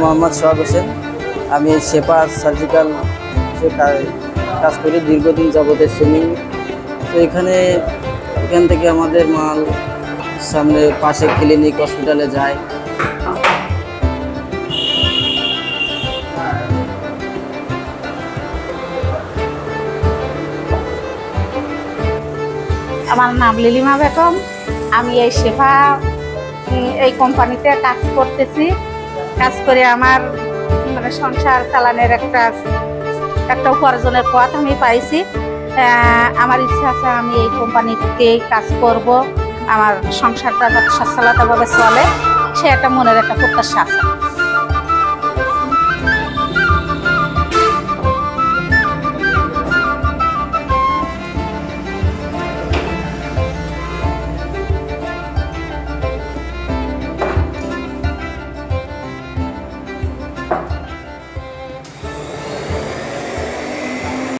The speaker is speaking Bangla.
মোহাম্মদ সোহাগ হোসেন। আমি শেপা সার্জিক্যাল কাজ করি, দীর্ঘদিন যাবতীয় সুইমিং তো এখানে এখান থেকে আমাদের মাল সামনে পাশে ক্লিনিক হসপিটালে যায়। আমার নাম লিলিমা বেগম। আমি এই সেবা এই কোম্পানিতে কাজ করতেছি। কাজ করে আমার মানে সংসার চালানোর একটা একটা উপার্জনের পথ আমি পাইছি। আমার ইচ্ছা আছে আমি এই কোম্পানিতে কাজ করব। আমার সংসারটা যাতে সচ্ছলতাভাবে চলে, সে একটা মনের একটা প্রত্যাশা আছে।